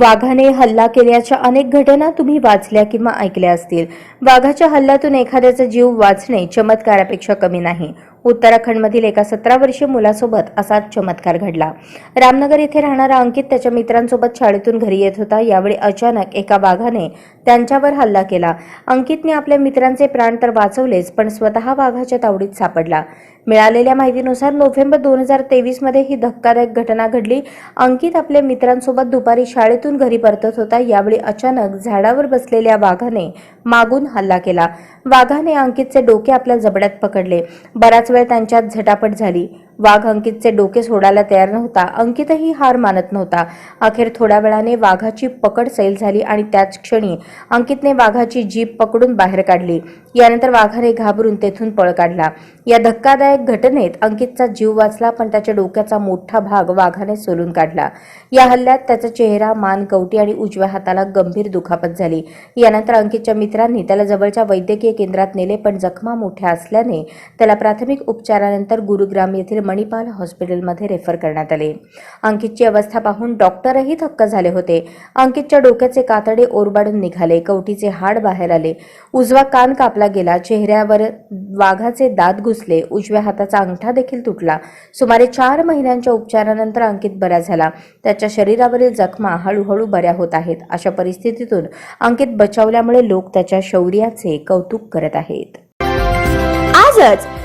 वाघाने हल्ला केल्याच्या अनेक घटना तुम्ही वाचल्या किंवा ऐकल्या असतील. वाघाच्या हल्ल्यातून एखाद्याचा जीव वाचणे चमत्कारापेक्षा कमी नाही. उत्तराखंडमधील एका सतरा वर्षीय मुलासोबत असाच चमत्कार घडला. रामनगर येथे राहणारा अंकित त्याच्या मित्रांसोबत शाळेतून घरी येत होता. यावेळी अचानक एका वाघाने त्यांच्यावर हल्ला केला. अंकितने आपल्या मित्रांचे प्राण तर वाचवलेच पण स्वतः वाघाच्या तावडीत सापडला. मिळालेल्या माहितीनुसार नोव्हेंबर दोन हजार तेवीसमध्ये ही धक्कादायक घटना घडली. अंकित आपल्या मित्रांसोबत दुपारी शाळेतून घरी परतत होता. यावेळी अचानक झाडावर बसलेल्या वाघाने मागून हल्ला केला. वाघाने अंकितचे डोके आपल्या जबड्यात पकडले. बराच वेळ त्यांच्यात झटापट झाली. वाघ अंकितचे डोके सोडायला तयार नव्हता. अंकितही हार मानत नव्हता. अखेर थोड्या वेळाने वाघाची पकड सैल झाली आणि त्याच क्षणी अंकितने वाघाची जीप पकडून बाहेर काढली. यानंतर वाघाने घाबरून तेथून पळ काढला. या धक्कादायक घटनेत अंकितचा जीव वाचला पण त्याच्या डोक्याचा मोठा भाग वाघाने सोलून काढला. या हल्ल्यात त्याचा चेहरा मान कवटी आणि उजव्या हाताला गंभीर दुखापत झाली. यानंतर अंकितच्या मित्रांनी त्याला जवळच्या वैद्यकीय केंद्रात नेले पण जखमा मोठ्या असल्याने त्याला प्राथमिक उपचारानंतर गुरुग्राम येथील मणिपाल हॉस्पिटलमध्ये रेफर करण्यात आले. अंकितची अवस्था पाहून डॉक्टरही थक्क झाले होते. अंकितच्या डोक्याचे कातडे ओरबाडून निघाले कवटीचे हाड बाहेर आले. उजवा कान कापला गेला चेहऱ्यावर वाघाचे दात घुसले उजव्या हाताचा अंगठा देखील तुटला. सुमारे चार महिन्यांच्या उपचारानंतर अंकित बरा झाला. त्याच्या शरीरावरील जखमा हळूहळू बऱ्या होत आहेत. अशा परिस्थितीतून अंकित बचावल्यामुळे लोक त्याच्या शौर्याचे कौतुक करत आहेत. आजच